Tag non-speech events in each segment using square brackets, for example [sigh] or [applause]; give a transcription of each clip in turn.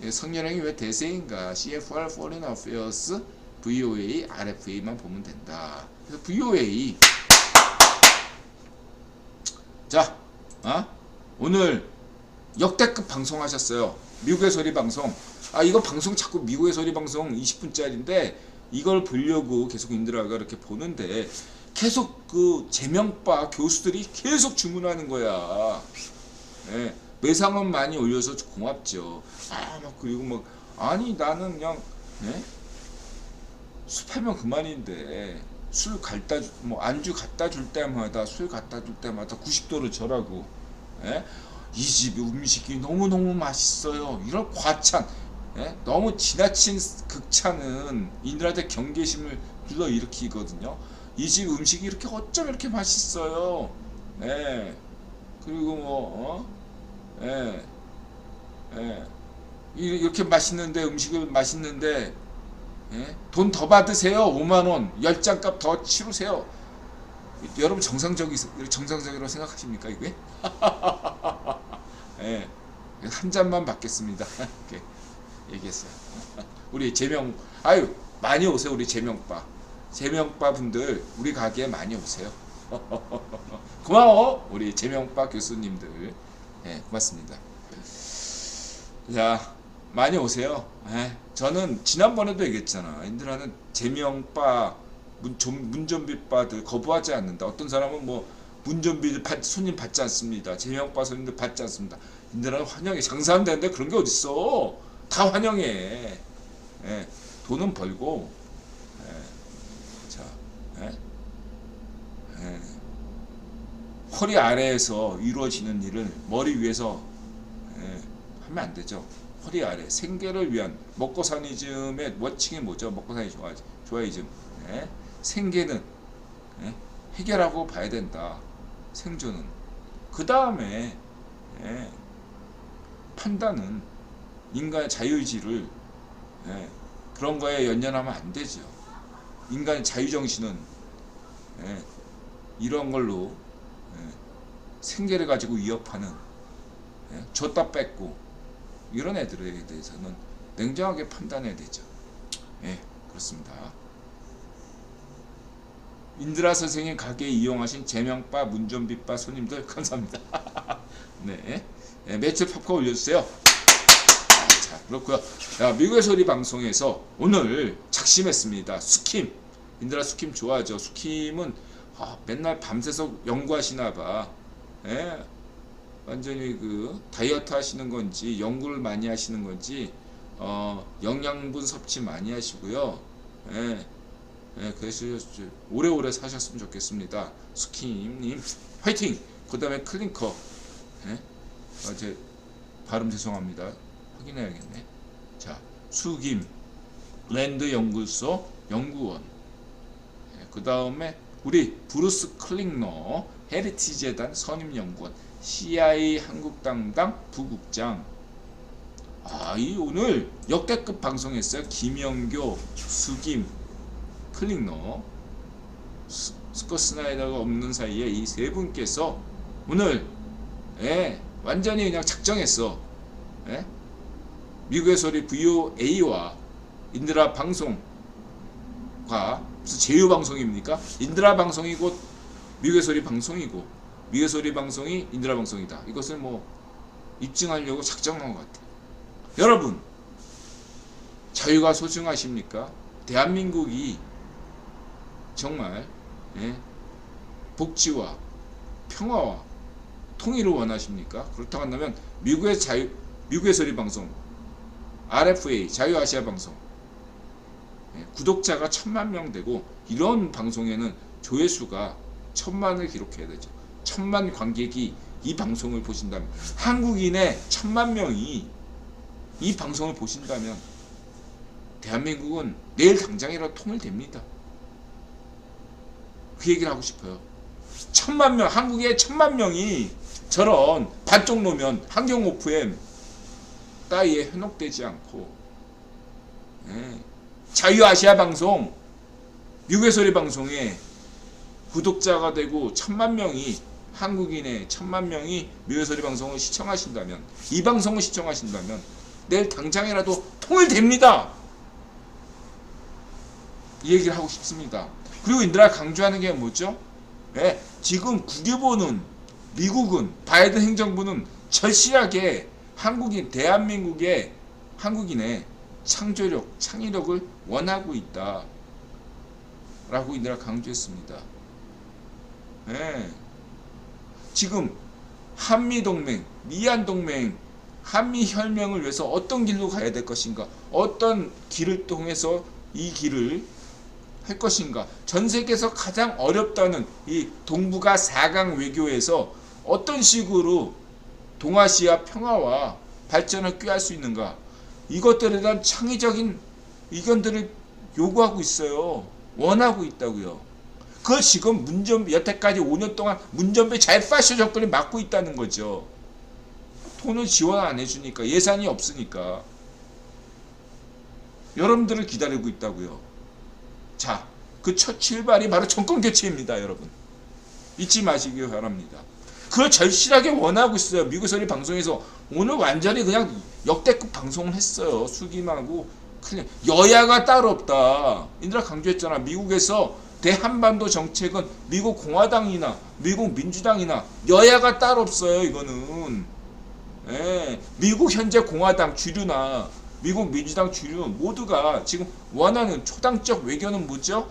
예, 성렬형이 왜 대세인가? CFR Foreign Affairs VOA RFA만 보면 된다. 그래서 VOA 자, 어? 오늘 역대급 방송하셨어요. 미국의 소리 방송. 아 이거 방송 자꾸 미국의 소리 방송 20분짜리인데 이걸 보려고 계속 인드라가 이렇게 보는데 계속 그 제명바 교수들이 계속 주문하는 거야. 예, 매상은 많이 올려서 고맙죠. 아, 막 그리고 막 아니 나는 그냥 예? 술 팔면 그만인데 술 갖다 주- 뭐 안주 갖다 줄 때마다 술 갖다 줄 때마다 90도를 절하고 예? 이집 음식이 너무 너무 맛있어요. 이런 과찬 예? 너무 지나친 극찬은 인들한테 경계심을 불러 일으키거든요. 이 집 음식이 이렇게 어쩜 이렇게 맛있어요. 예. 그리고 뭐 어? 예. 예. 이- 이렇게 맛있는데 음식을 맛있는데 예? 돈 더 받으세요. 5만 원. 10장 값 더 치르세요. 여러분 정상적이 정상적이라고 생각하십니까, 이게? [laughs] 예. 한 잔만 받겠습니다. [laughs] 이렇게 얘기했어요. [laughs] 우리 재명 아유, 많이 오세요. 우리 재명빠. 재명빠 분들 우리 가게에 많이 오세요. 고마워. 우리 재명빠 교수님들. 예, 고맙습니다. 자, 많이 오세요. 예, 저는 지난번에도 얘기했잖아. 인들아는 재명바 문, 좀- 문전비바들 거부하지 않는다. 어떤 사람은 뭐 문전비 받, 손님 받지 않습니다. 재명바 손님들 받지 않습니다. 인들아는 환영해. 장사하면 되는데 그런 게 어딨어. 다 환영해. 예, 돈은 벌고. 예, 자, 예, 예. 허리 아래에서 이루어지는 일을 머리 위에서 예, 하면 안 되죠. 허리 아래 생계를 위한 먹고 사니즘의 워칭이 뭐죠? 먹고 사니 좋아 좋아이즘. 예? 생계는 예? 해결하고 봐야 된다. 생존은 그 다음에 예, 판단은 인간의 자유의지를 예, 그런 거에 연연하면 안 되죠. 인간의 자유정신은 예, 이런 걸로 예, 생계를 가지고 위협하는 예, 줬다 뺏고 이런 애들에 대해서는 냉정하게 판단해야 되죠. 예, 그렇습니다. 인드라 선생님 가게 이용하신 제명바, 문전비바 손님들 감사합니다. [laughs] 네, 예, 매출 팝콘 올려주세요. 아, 자, 그렇고요. 자, 미국의 소리 방송에서 오늘 작심했습니다. 수킴, 인드라 수킴 좋아하죠. 수킴은 아, 맨날 밤새서 연구하시나 봐. 예, 완전히 그 다이어트 하시는 건지 연구를 많이 하시는 건지 어, 영양분 섭취 많이 하시고요. 예, 예, 그래서 오래오래 사셨으면 좋겠습니다. 스킴님 화이팅. 그 다음에 클링커. 예, 어제 발음 죄송합니다. 확인해야겠네. 자, 수김 랜드 연구소 연구원. 예, 그 다음에 우리 브루스 클링너 헤리티지 재단 선임연구원 CIA 한국당당 부국장 아, 이 오늘 역대급 방송했어요. 김영교, 수김, 클링너, 스- 스코 스나이더가 없는 사이에 이 세 분께서 오늘 예, 완전히 그냥 작정했어. 예? 미국의 소리 VOA와 인드라 방송과 무슨 제휴 방송입니까? 인드라 방송이 곧 미국의 소리 방송이고 미국의 소리 방송이 인드라 방송이다. 이것을 뭐 입증하려고 작정한 것 같아요. 여러분 자유가 소중하십니까? 대한민국이 정말 예, 복지와 평화와 통일을 원하십니까? 그렇다고 한다면 미국의 자유 미국의 소리 방송 RFA 자유아시아 방송 예, 구독자가 천만 명 되고 이런 방송에는 조회수가 천만을 기록해야 되죠. 천만 관객이 이 방송을 보신다면 한국인의 천만 명이 이 방송을 보신다면 대한민국은 내일 당장이라도 통일됩니다. 그 얘기를 하고 싶어요. 천만 명, 한국의 천만 명이 저런 반쪽 노면 환경 오프엠 따위에 현혹되지 않고 예, 자유아시아 방송 미국의 소리 방송에 구독자가 되고 천만 명이 한국인의 천만 명이 미국의 소리 방송을 시청하신다면 이 방송을 시청하신다면 내일 당장이라도 통일됩니다. 이 얘기를 하고 싶습니다. 그리고 인들아 강조하는 게 뭐죠? 예, 지금 국외보는 미국은 바이든 행정부는 절실하게 한국인 대한민국의 한국인의 창조력, 창의력을 원하고 있다. 라고 인들아 강조했습니다. 예. 지금 한미 동맹, 미안 동맹, 한미 혈맹을 위해서 어떤 길로 가야 될 것인가? 어떤 길을 통해서 이 길을 할 것인가? 전 세계에서 가장 어렵다는 이 동북아 4강 외교에서 어떤 식으로 동아시아 평화와 발전을 꾀할 수 있는가? 이것들에 대한 창의적인 의견들을 요구하고 있어요. 원하고 있다고요. 그걸 지금 문전비 여태까지 5년 동안 문전비 잘 파쇼 정권이 막고 있다는 거죠. 돈을 지원 안 해주니까 예산이 없으니까 여러분들을 기다리고 있다고요. 자, 그 첫 출발이 바로 정권 교체입니다, 여러분. 잊지 마시기 바랍니다. 그걸 절실하게 원하고 있어요. 미국 소리 방송에서 오늘 완전히 그냥 역대급 방송을 했어요. 수김하고 클린 여야가 따로 없다. 인드라 강조했잖아. 미국에서 대한반도 정책은 미국 공화당이나 미국 민주당이나 여야가 따로 없어요. 이거는 예, 미국 현재 공화당 주류나 미국 민주당 주류 모두가 지금 원하는 초당적 외교는 뭐죠?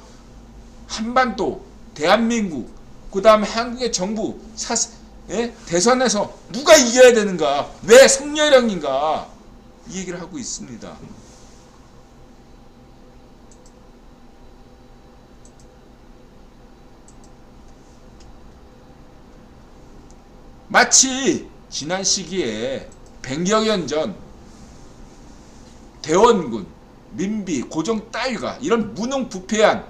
한반도, 대한민국, 그 다음에 한국의 정부, 사, 예? 대선에서 누가 이겨야 되는가? 왜 성렬형인가? 이 얘기를 하고 있습니다. 마치 지난 시기에 100여 년 전 대원군, 민비, 고종 따위가 이런 무능 부패한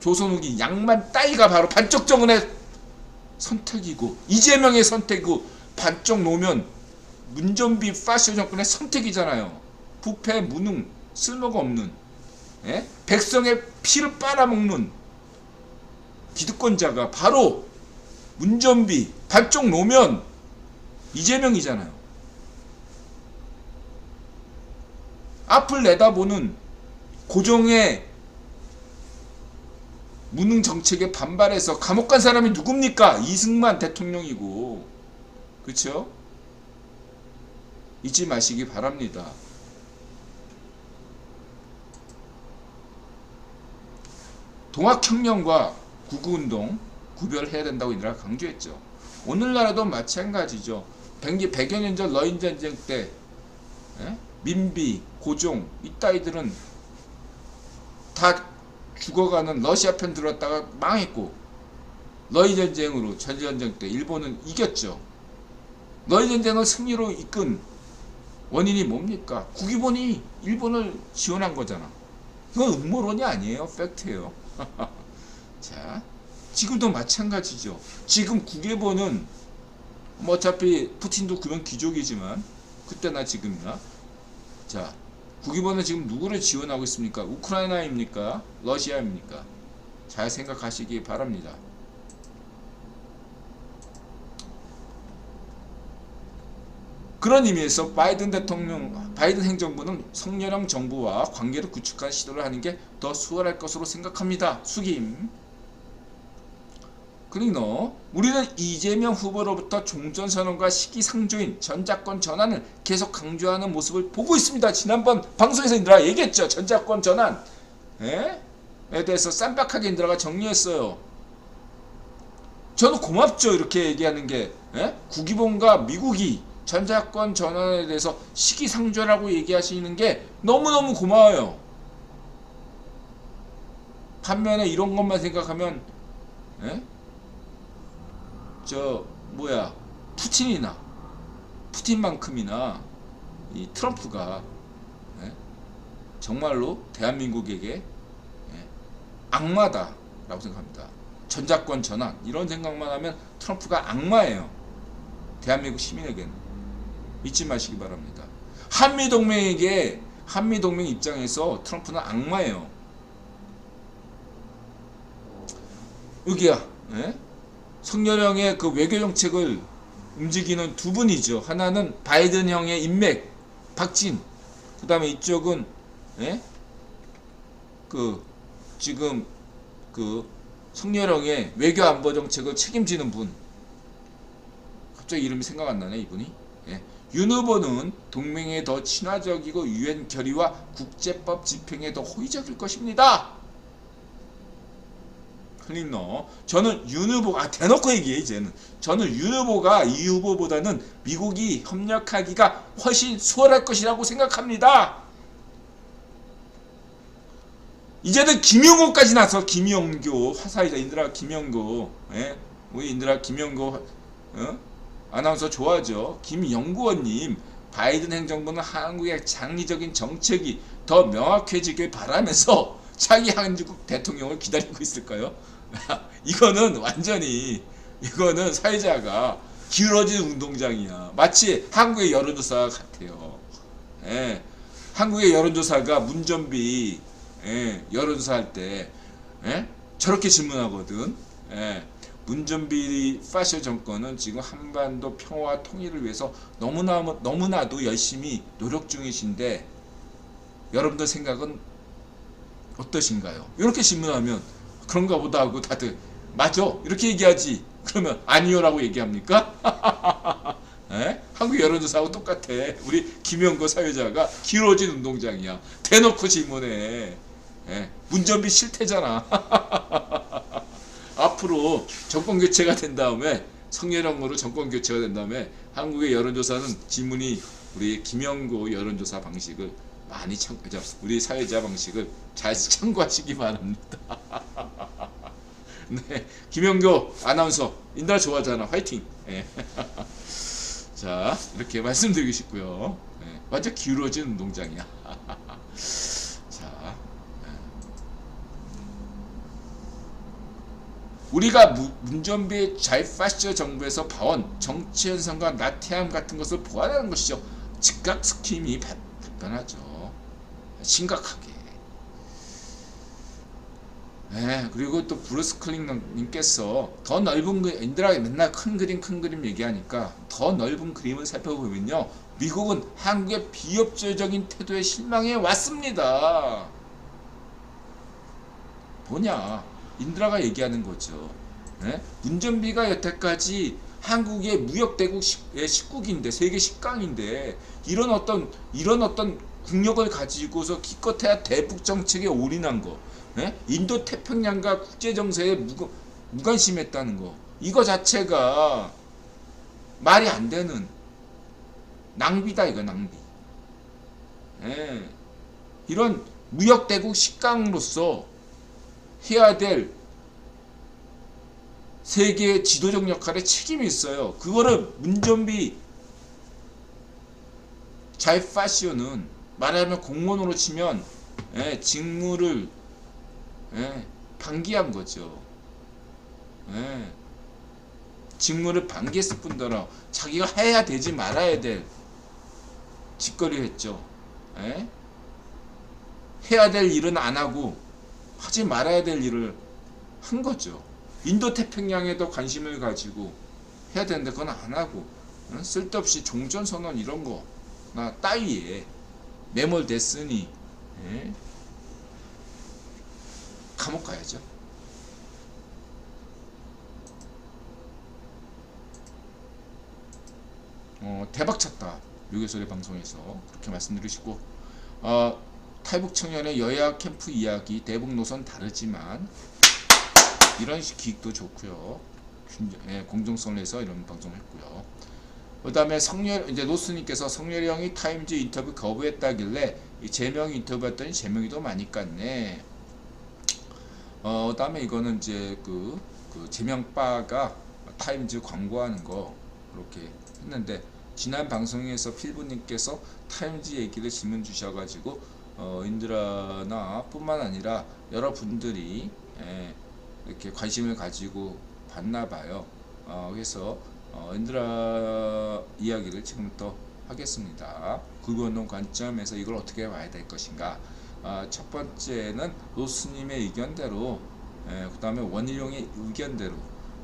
조선 후기 양만 따위가 바로 반쪽 정은의 선택이고 이재명의 선택이고 반쪽 노면 문전비 파쇼 정권의 선택이잖아요. 부패, 무능, 쓸모가 없는 예? 백성의 피를 빨아먹는 기득권자가 바로 문전비, 반쪽 노면 이재명이잖아요. 앞을 내다보는 고종의 무능 정책에 반발해서 감옥 간 사람이 누굽니까? 이승만 대통령이고. 그렇죠? 잊지 마시기 바랍니다. 동학혁명과 구구운동 구별해야 된다고 이들아 강조했죠. 오늘날에도 마찬가지죠. 100, 100여 년 전 러인전쟁 때 예? 민비, 고종 이따위들은 다 죽어가는 러시아 편 들어왔다가 망했고 러이 전쟁으로 전쟁 때 일본은 이겼죠. 러이 전쟁을 승리로 이끈 원인이 뭡니까? 국기본이 일본을 지원한 거잖아. 이건 음모론이 아니에요. 팩트예요. [laughs] 자, 지금도 마찬가지죠. 지금 국외본은 뭐 어차피 푸틴도 그런 귀족이지만 그때나 지금이나 자 국외본은 지금 누구를 지원하고 있습니까? 우크라이나입니까? 러시아입니까? 잘 생각하시기 바랍니다. 그런 의미에서 바이든 대통령, 바이든 행정부는 성렬형 정부와 관계를 구축한 시도를 하는 게 더 수월할 것으로 생각합니다. 숙임. 그리고 우리는 이재명 후보로부터 종전선언과 시기상조인 전자권 전환을 계속 강조하는 모습을 보고 있습니다. 지난번 방송에서 인들아 얘기했죠. 전자권 전환. 에? 에 대해서 쌈박하게 인들아가 정리했어요. 저는 고맙죠. 이렇게 얘기하는 게. 에? 국기본과 미국이 전자권 전환에 대해서 시기상조라고 얘기하시는 게 너무너무 고마워요. 반면에 이런 것만 생각하면 에? 저 뭐야 푸틴이나 푸틴만큼이나 이 트럼프가 예? 정말로 대한민국에게 예? 악마다라고 생각합니다. 전자권 전환 이런 생각만 하면 트럼프가 악마예요. 대한민국 시민에게는 잊지 마시기 바랍니다. 한미 동맹에게 한미 동맹 입장에서 트럼프는 악마예요. 여기야. 예? 성렬형의 그 외교 정책을 움직이는 두 분이죠. 하나는 바이든 형의 인맥, 박진 그다음에 이쪽은 예? 그 지금 그 성렬영의 외교 안보 정책을 책임지는 분 갑자기 이름이 생각 안 나네 이분이 예. 윤 후보는 동맹에 더 친화적이고 유엔 결의와 국제법 집행에 더 호의적일 것입니다. 클린너 저는 윤 후보 아 대놓고 얘기해 이제는 저는 윤 후보가 이 후보보다는 미국이 협력하기가 훨씬 수월할 것이라고 생각합니다. 이제는 김용호까지 나서 김용교 화사이자 인드라 김용고 예? 우리 인드라 김용고 어? 아나운서 좋아하죠 김영구원님 바이든 행정부는 한국의 장기적인 정책이 더 명확해지길 바라면서 [laughs] 차기 한국 대통령을 기다리고 있을까요? [laughs] 이거는 완전히 이거는 사회자가 기울어진 운동장이야 마치 한국의 여론조사 같아요 예. 한국의 여론조사가 문전비 예, 여론조사 할 때 예? 저렇게 질문하거든. 예. 문전비 파쇼 정권은 지금 한반도 평화와 통일을 위해서 너무나 너무나도 열심히 노력 중이신데 여러분들 생각은 어떠신가요? 이렇게 질문하면 그런가 보다 하고 다들 맞아 이렇게 얘기하지 그러면 아니요라고 얘기합니까? [laughs] 에? 한국 여론조사하고 똑같아 우리 김영거 사회자가 길어진 운동장이야 대놓고 질문해 예, 문전비 실태잖아. [laughs] 앞으로 정권 교체가 된 다음에 성렬형으로 정권 교체가 된 다음에 한국의 여론조사는 지문이 우리 김영고 여론조사 방식을 많이 참 우리 사회자 방식을 잘 참고하시기 바랍니다. [laughs] 네, 김영교 아나운서 인다 좋아하잖아. 화이팅. 예. [laughs] 자 이렇게 말씀드리고 싶고요. 예, 완전 기울어진 운동장이야. [laughs] 자. 우리가 무- 문전비 자이파시저 정부에서 봐온 정치 현상과 나태함 같은 것을 보완하는 것이죠. 즉각 스킴이 바- 답변하죠. 심각하게. 네, 그리고 또 브루스 클링님께서 더 넓은 그 인드라가 맨날 큰 그림 큰 그림 얘기하니까 더 넓은 그림을 살펴보면요 미국은 한국의 비협조적인 태도에 실망해 왔습니다. 뭐냐 인드라가 얘기하는 거죠. 네? 문전비가 여태까지 한국의 무역 대국의 19기인데 세계 10강인데 이런 어떤 이런 어떤 국력을 가지고서 기껏해야 대북 정책에 올인한 거, 네? 인도 태평양과 국제 정세에 무, 무관심했다는 거, 이거 자체가 말이 안 되는 낭비다 이거 낭비. 예. 이런 무역 대국 10강으로서 해야 될 세계의 지도적 역할에 책임이 있어요. 그거를 문전비 자이파시오는 말하면 공무원으로 치면 예, 직무를 예, 방기한 거죠. 예, 직무를 방기했을 뿐더러 자기가 해야 되지 말아야 될 짓거리를 했죠. 예? 해야 될 일은 안 하고 하지 말아야 될 일을 한 거죠. 인도 태평양에도 관심을 가지고 해야 되는데 그건 안 하고 응? 쓸데없이 종전 선언 이런 거나 따위에 매몰됐으니 예? 감옥 가야죠. 어, 대박 쳤다. 요괴소리 방송에서 그렇게 말씀드리시고 어, 탈북 청년의 여야 캠프 이야기 대북 노선 다르지만 이런 식 기획도 좋고요. 균- 예, 공정성을 해서 이런 방송을 했고요. 그 다음에 성렬 이제 노스님께서 성렬이 형이 타임즈 인터뷰 거부했다길래 이 제명 인터뷰했더니 제명이 더 많이 깠네. 어 그다음에 이거는 이제 그, 그 제명바가 타임즈 광고하는 거 그렇게 했는데 지난 방송에서 필부님께서 타임즈 얘기를 질문 주셔가지고 어, 인드라나 뿐만 아니라 여러분들이 예, 이렇게 관심을 가지고 봤나 봐요. 어, 그래서 어, 인드라 이야기를 지금부터 하겠습니다. 굵은운 관점에서 이걸 어떻게 봐야 될 것인가. 아, 첫 번째는 로스님의 의견대로, 예, 그 다음에 원희룡의 의견대로.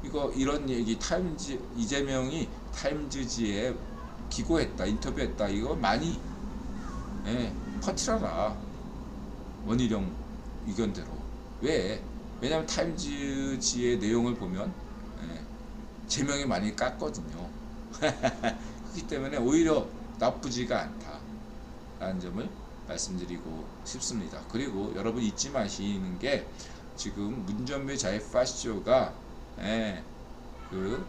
이거 이런 얘기 타임즈 이재명이 타임즈지에 기고했다 인터뷰했다 이거 많이 예, 퍼트려라. 원희룡 의견대로. 왜? 왜냐면 타임즈지의 내용을 보면 예, 제명이 많이 깠거든요. [laughs] 그렇기 때문에 오히려 나쁘지가 않다라는 점을 말씀드리고 싶습니다 그리고 여러분 잊지 마시는 게 지금 문전배 자의 파시조가 예, 그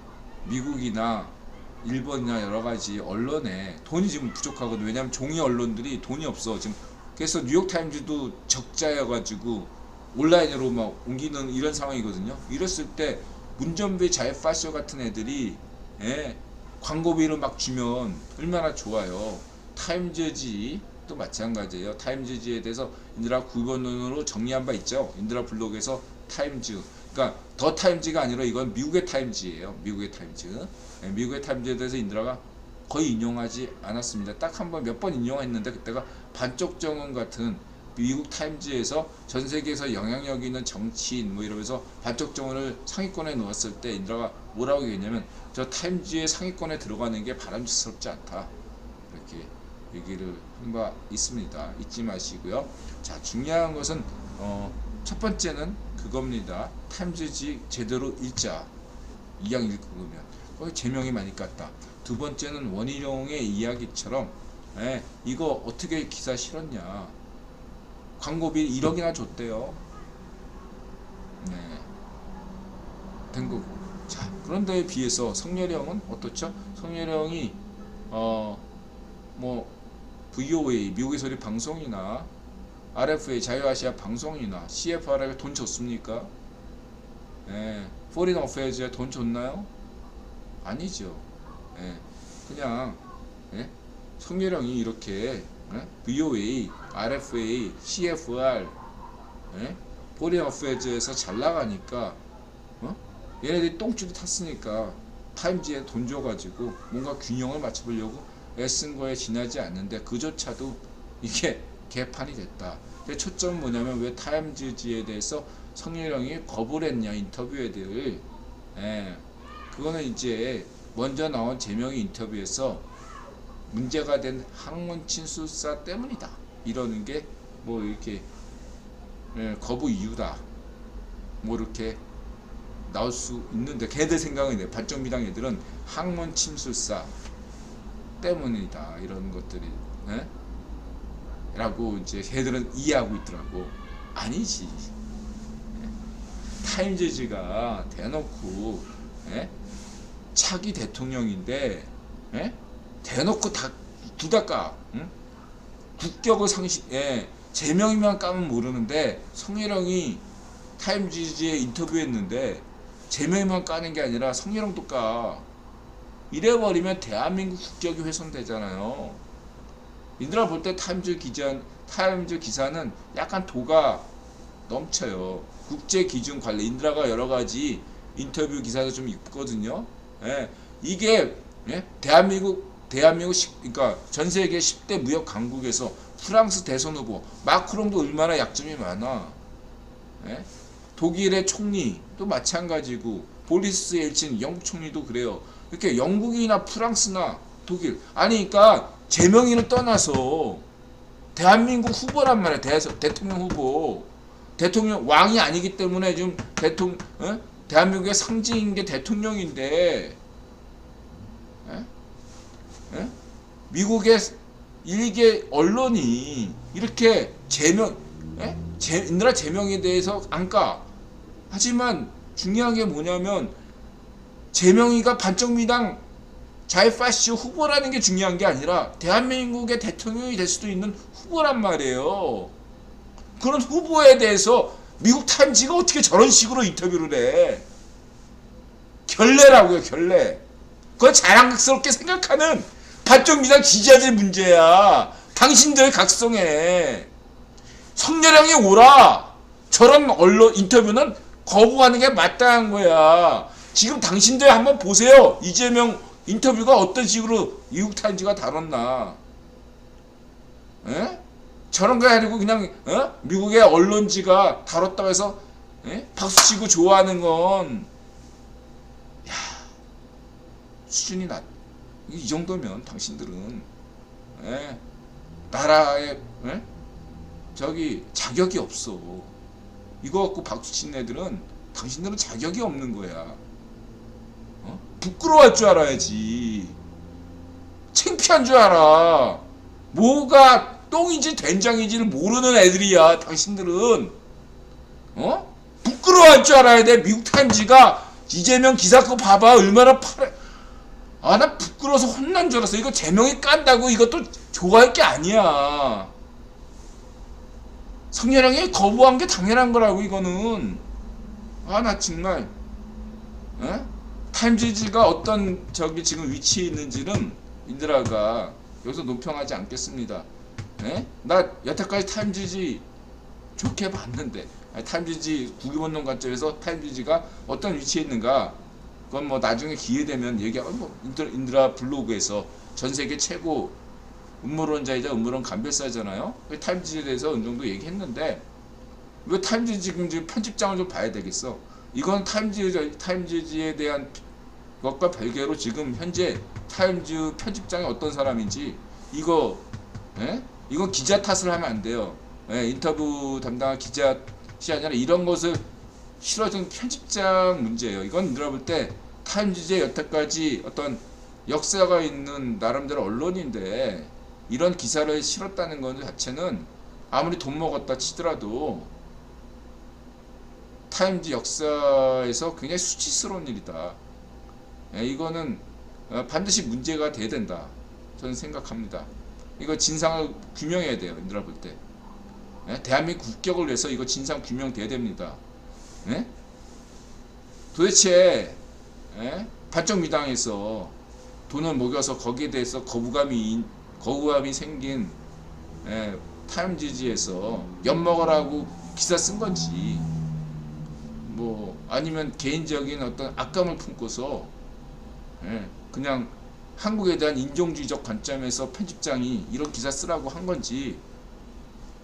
미국이나 일본이나 여러 가지 언론에 돈이 지금 부족하거든. 왜냐하면 종이 언론들이 돈이 없어. 지금 그래서 뉴욕 타임즈도 적자여가지고 온라인으로 막 옮기는 이런 상황이거든요. 이랬을 때 문전배 자회파쇼 같은 애들이 예, 광고비를 막 주면 얼마나 좋아요. 타임즈지 또 마찬가지예요. 타임즈지에 대해서 인드라 9번으로 정리한 바 있죠. 인드라 블로그에서 타임즈. 그러니까 더 타임즈가 아니라 이건 미국의 타임즈예요. 미국의 타임즈. 예, 미국의 타임즈에 대해서 인드라가 거의 인용하지 않았습니다. 딱 한 번 몇 번 인용했는데 그때가 반쪽 정원 같은 미국 타임즈에서 전 세계에서 영향력 있는 정치인 뭐 이러면서 반쪽 정원을 상위권에 놓았을 때 인드라가 뭐라고 얘기했냐면 저 타임즈의 상위권에 들어가는 게 바람직스럽지 않다. 이렇게 얘기를 한 바 있습니다. 잊지 마시고요. 자 중요한 것은 어, 첫 번째는 그겁니다. 타임즈지 제대로 읽자. 이양 읽으면 거기 제명이 많이 깠다. 두 번째는 원희룡의 이야기처럼 에, 이거 어떻게 기사 실었냐. 광고비 1억이나 줬대요. 네. 된 거고. 자, 그런데 비해서 성렬형은 어떻죠? 성렬형이 어, 뭐 VOA 미국의 소리 방송이나 RFA 자유아시아 방송이나 CFR에 돈 줬습니까? 예, 포린 어페어즈에 돈 줬나요? 아니죠. 예, 그냥 예? 성렬형이 이렇게 예? VOA, RFA, CFR, 예? 포린 어페어즈에서 잘 나가니까 어? 얘네들이 똥줄이 탔으니까 타임즈에 돈 줘가지고 뭔가 균형을 맞춰보려고 애쓴 거에 지나지 않는데 그조차도 이게 개판이 됐다. 초점은 뭐냐면 왜 타임즈지에 대해서 성렬형이 거부를 했냐 인터뷰에 대해 예, 그거는 이제 먼저 나온 제명의 인터뷰에서 문제가 된 학문 친술사 때문이다. 이러는 게 뭐 이렇게 예, 거부 이유다. 뭐 이렇게 나올 수 있는데 걔들 생각은 내 반정미당 애들은 학문 침술사 때문이다 이런 것들이 예? 라고 이제 걔들은 이해하고 있더라고 아니지 예? 타임즈지가 대놓고 예? 차기 대통령인데 예? 대놓고 다 두다 까 응? 국격을 상시 예, 제명이만 까면 모르는데 성희령이 타임즈지에 인터뷰했는데 제명만 까는 게 아니라 성희령도 까 이래버리면 대한민국 국격이 훼손되잖아요. 인드라 볼때 타임즈 기자 타임즈 기사는 약간 도가 넘쳐요. 국제 기준 관리 인드라가 여러 가지 인터뷰 기사도 좀 있거든요. 예, 이게 예? 대한민국 대한민국 십- 그러니까 전 세계 10대 무역 강국에서 프랑스 대선 후보 마크롱도 얼마나 약점이 많아. 예? 독일의 총리 또 마찬가지고 보리스 엘친 영국 총리도 그래요. 이렇게 영국이나 프랑스나 독일 아니 그러니까 제명인을 떠나서 대한민국 후보란 말이야 대, 대통령 후보 대통령 왕이 아니기 때문에 지금 대통령 어? 대한민국의 상징인 게 대통령인데 예? 예? 미국의 일개 언론이 이렇게 제명 예? 제, 인드라 제명에 대해서 안까 하지만 중요한 게 뭐냐면 제명이가 반정미당 자이파시 후보라는 게 중요한 게 아니라 대한민국의 대통령이 될 수도 있는 후보란 말이에요. 그런 후보에 대해서 미국 타임지가 어떻게 저런 식으로 인터뷰를 해? 결례라고요, 결례. 그건 자랑스럽게 생각하는 반정미당 지지자들 문제야. 당신들 각성해. 성렬형이 오라. 저런 언론 인터뷰는 거부하는 게 마땅한 거야. 지금 당신들 한번 보세요. 이재명 인터뷰가 어떤 식으로 미국 타임즈가 다뤘나. 에? 저런 거 아니고 그냥 어? 미국의 언론지가 다뤘다고 해서 에? 박수 치고 좋아하는 건 야, 수준이 낮. 이 정도면 당신들은 에? 나라에 에? 저기 자격이 없어. 이거 갖고 박수 치는 애들은 당신들은 자격이 없는 거야. 어? 부끄러워할 줄 알아야지. 창피한 줄 알아. 뭐가 똥인지 된장인지를 모르는 애들이야. 당신들은 어? 부끄러워할 줄 알아야 돼. 미국 타임즈가 이재명 기사 거 봐봐. 얼마나 팔에 아, 나 부끄러워서 혼난 줄 알았어. 이거 제명이 깐다고 이것도 좋아할 게 아니야. 성렬형이 거부한 게 당연한 거라고, 이거는. 아, 나 정말. 에? 타임지지가 어떤 저기 지금 위치에 있는지는 인드라가 여기서 논평하지 않겠습니다. 에? 나 여태까지 타임지지 좋게 봤는데, 아니, 타임지지 국기본능 관점에서 타임지지가 어떤 위치에 있는가, 그건 뭐 나중에 기회 되면 얘기하고 뭐 인드라, 블로그에서 전 세계 최고 음모론자이자 음모론 감별사잖아요. 그 타임지에 대해서 어느 정도 얘기했는데 왜 타임지 지금 지금 편집장을 좀 봐야 되겠어. 이건 타임지 타임지에 대한 것과 별개로 지금 현재 타임즈 편집장이 어떤 사람인지 이거 예? 이건 기자 탓을 하면 안 돼요. 예, 인터뷰 담당한 기자 시 아니라 이런 것을 실어준 편집장 문제예요. 이건 내가 볼때 타임지의 여태까지 어떤 역사가 있는 나름대로 언론인데 이런 기사를 실었다는 것 자체는 아무리 돈 먹었다 치더라도 타임지 역사에서 굉장히 수치스러운 일이다. 예, 이거는 어, 반드시 문제가 돼야 된다. 저는 생각합니다. 이거 진상을 규명해야 돼요. 인들아 볼 때. 예, 대한민국 국격을 위해서 이거 진상 규명돼야 됩니다. 예? 도대체 예? 반정미당에서 돈을 먹여서 거기에 대해서 거부감이 인- 거부감이 생긴 예, 타임지지에서 엿먹으라고 기사 쓴 건지 뭐 아니면 개인적인 어떤 악감을 품고서 예, 그냥 한국에 대한 인종주의적 관점에서 편집장이 이런 기사 쓰라고 한 건지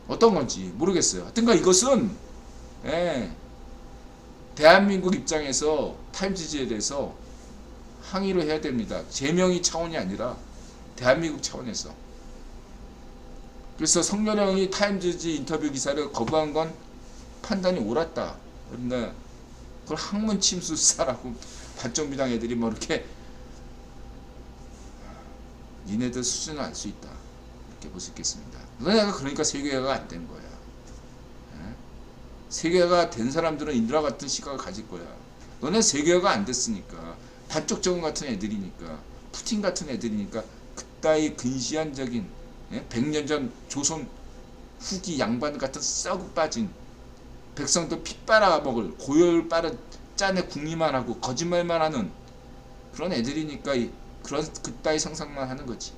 어떤 건지 모르겠어요. 하여튼간 이것은 예, 대한민국 입장에서 타임지지에 대해서 항의를 해야 됩니다. 제명이 차원이 아니라 대한민국 차원에서. 그래서 성렬형이 타임지지 인터뷰 기사를 거부한 건 판단이 옳았다. 그런데 그걸 학문 침수 수사라고 반정비당 애들이 뭐 이렇게 니네들 수준을 알 수 있다. 이렇게 볼 수 있겠습니다. 너네가 그러니까 세계화가 안 된 거야. 예? 세계화가 된 사람들은 인드라 같은 시각을 가질 거야. 너네 세계화가 안 됐으니까 반쪽 정원 같은 애들이니까 푸틴 같은 애들이니까 그따위 근시안적인 예? 100년 전 조선 후기 양반 같은 썩 빠진 백성들 피 빨아먹을 고열 빠른 짠에 궁리만 하고 거짓말만 하는 그런 애들이니까 이- 그런 그따위 상상만 하는 거지.